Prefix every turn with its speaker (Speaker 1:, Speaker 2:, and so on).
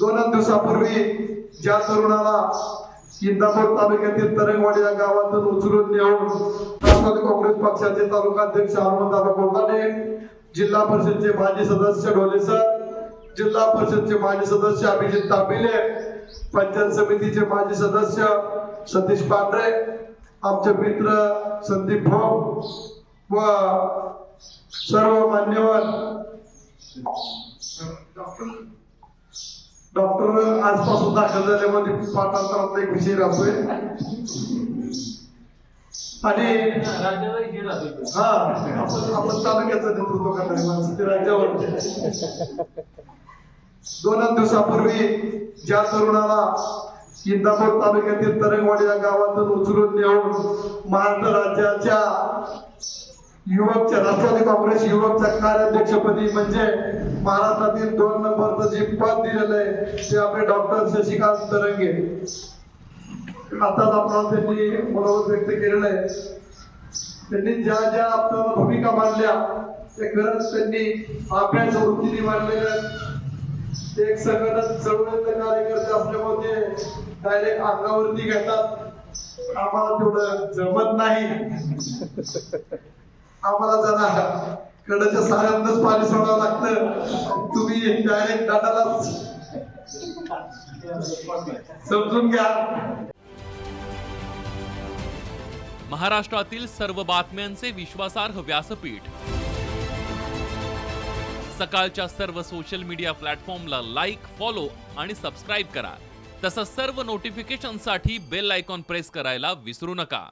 Speaker 1: दोन दिवसापूर्वी ज्या तरुणाला इंदापूर तालुक्यातील तरंगवाडी या गावातून उचलून नेऊन राष्ट्रवादी काँग्रेस पक्षाचे तालुका अध्यक्ष हनुमंतदादा जिल्हा परिषदचे माजी सदस्य ढोले सर जिल्हा परिषदचे माजी सदस्य अभिजित तापिले पंचायत समितीचे माजी सदस्य सतीश पांढरे आमचे मित्र संदीप भाऊ व सर्व मान्यवर डॉक्टर आजपासून दाखल झाल्यामध्ये पाठांतरात एक विषय राहतोय. आणि हा आपण आपण तालुक्याचं नेतृत्व करणारे माणसं ते राज्यावर. दोन दिवसापूर्वी ज्या तरुणाला इंदापूर तालुक्यातील तरंगवाडी या गावातून उचलून नेऊन महाराष्ट्र राज्याच्या युवकच्या राष्ट्रवादी काँग्रेस युवकच्या कार्याध्यक्षपदी म्हणजे महाराष्ट्रातील दोन नंबरचं जे पद दिलेलं आहे ते आपले डॉक्टर शशिकांत तरंगे. आताच आपण त्यांनी मनोगत व्यक्त केलेलं आहे. त्यांनी ज्या ज्या आपल्याला भूमिका मांडल्या ते खरंच त्यांनी अभ्यास वृत्तीने मांडलेल्या एक संघटन चळवळीतले कार्यकर्ते असल्यामुळे ते डायरेक्ट अंगावरती घेतात. आम्हाला तेवढं जमत नाही. आम्हाला जरा कडच्या साऱ्यांनाच पाणी सोडावं लागतं. तुम्ही डायरेक्ट दादालाच समजून घ्या.
Speaker 2: महाराष्ट्रातील सर्व बातम्यांचे विश्वासार्ह व्यासपीठ. सकाळच्या सर्व सोशल मीडिया प्लॅटफॉर्मला लाईक फॉलो आणि सबस्क्राईब करा. तसंच सर्व नोटिफिकेशनसाठी बेल आयकॉन प्रेस करायला विसरू नका.